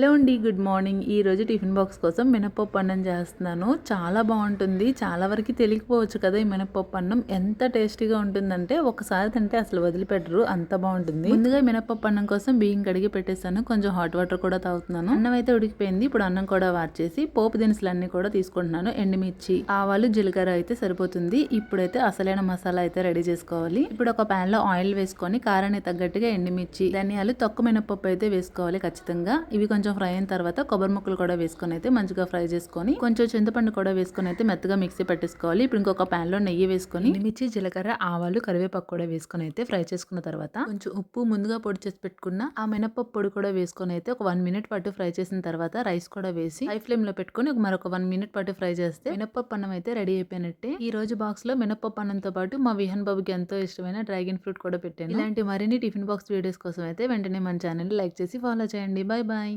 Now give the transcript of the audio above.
Hello అండి good morning. ఈ రోజు టిఫిన్ బాక్స్ కోసం మినపప్పు అన్నం చేస్తున్నాను. చాలా బాగుంటుంది. చాలా వరకు తెలియకపోవచ్చు కదా ఈ మినపప్పు అన్నం. ఎంత టేస్టీగా ఉంటుందంటే ఒకసారి తింటే అసలు వదిలిపెట్టరు. అంత బాగుంటుంది. ముందుగా ఈ మినపప్పు అన్నం కోసం బియ్యం కడిగి పెట్టేస్తాను కొంచెం హాట్ వాటర్ కూడా తాగుతున్నాను. అన్నం అయితే ఉడికిపోయింది. ఇప్పుడు అన్నం కూడా వార్చేసి పోపు దినుసులు అన్ని కూడా తీసుకుంటున్నాను. ఎండుమిర్చి ఆవాలు జీలకర్ర అయితే సరిపోతుంది. ఇప్పుడైతే అసలైన మసాలా అయితే రెడీ చేసుకోవాలి. ఇప్పుడు ఒక ప్యాన్లో ఆయిల్ వేసుకొని కారానికి తగ్గట్టుగా ఎండుమిర్చి ధనియాలు తక్కువ మినపప్పు అయితే వేసుకోవాలి ఖచ్చితంగా. ఇవి కొంచెం ఫ్రై అయిన తర్వాత కొబ్బరి ముక్కలు కూడా వేసుకొని అయితే మంచిగా ఫ్రై చేసుకొని కొంచెం చింతపండు కూడా వేసుకొని అయితే మెత్తగా మిక్సీ పెట్టేసుకోవాలి. ఇప్పుడు ఇంకొక ప్యాన్లో లో నెయ్యి వేసుకొని మిర్చి జీలకర్ర ఆవాలు కరివేపాకు కూడా వేసుకొని అయితే ఫ్రై చేసుకున్న తర్వాత కొంచెం ఉప్పు ముందుగా పొడి చేసి పెట్టుకున్న ఆ మినపప్పు పొడి కూడా వేసుకొని అయితే ఒక వన్ మినిట్ పాటు ఫ్రై చేసిన తర్వాత రైస్ కూడా వేసి హై ఫ్లేమ్లో పెట్టుకొని మరొక వన్ మినిట్ పాటు ఫ్రై చేస్తే మినపప్పు అన్నం అయితే రెడీ అయిపోయినట్టే. ఈ రోజు బాక్స్లో మినపప్పు అన్నంతో పాటు మా విహన్ బాబుకి ఎంతో ఇష్టమైన డ్రాగన్ ఫ్రూట్ కూడా పెట్టాను. ఇలాంటి మరిన్ని టిఫిన్ బాక్స్ వీడియోస్ కోసం అయితే వెంటనే మన ఛానల్ లైక్ చేసి ఫాలో చేయండి. Bye bye